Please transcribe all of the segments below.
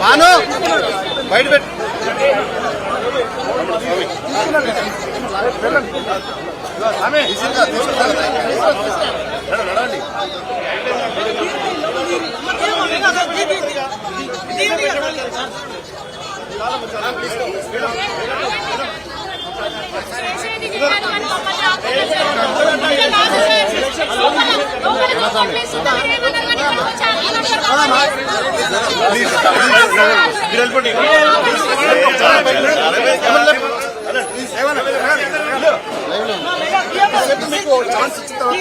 బాను బయట పెట్టు నడవండి ఛాన్స్ ఇచ్చిన తర్వాత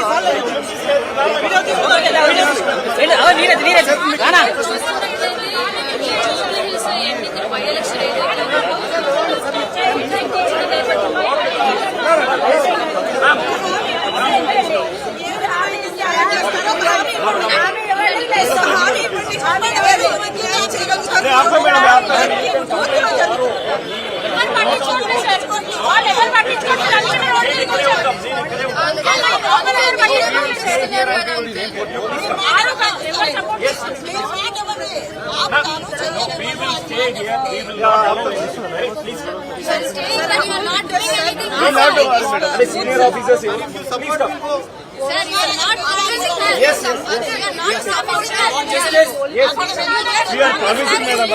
Senior officers Sir, you are not promising that. Yes, yes, yes. You are not promising that. Yes, yes. We are promising, madam.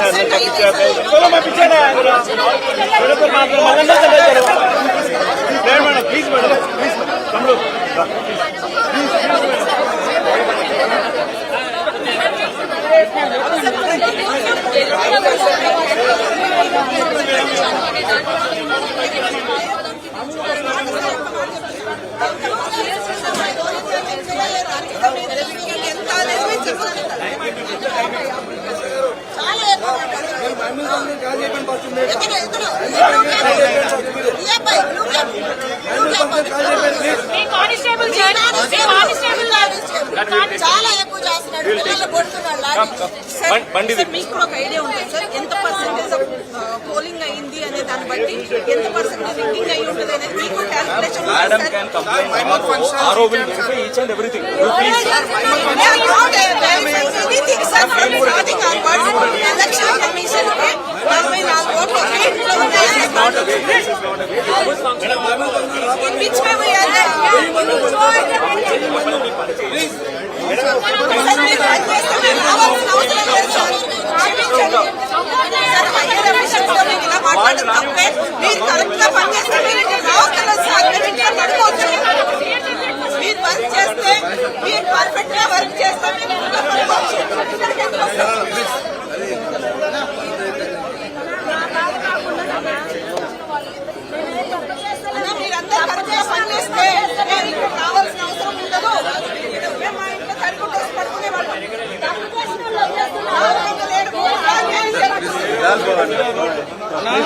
चलो मैं पीछे ना आया मेरे पर मात्र मदन ना चले चलो प्लीज చాలా ఎక్కువ చేస్తున్నాడు. పిల్లలు కొడుతున్నాడు మీకు ఒక ఐడియా ఉంటుంది దాన్ని బట్టి ఎంత పర్సెంట్ లింకింగ్ అయి మేడం మీకు ఇలా మాట్లాడడం తప్పే. మీరు కరెక్ట్ గా పని చేస్తే మీరు ఇక్కడ రావక్కర్లేదు సార్. మీరు ఇంట్లో పడుకోవచ్చు. మీరు వర్క్ చేస్తే మీరు పర్ఫెక్ట్ గా వర్క్ చేస్తే మీరు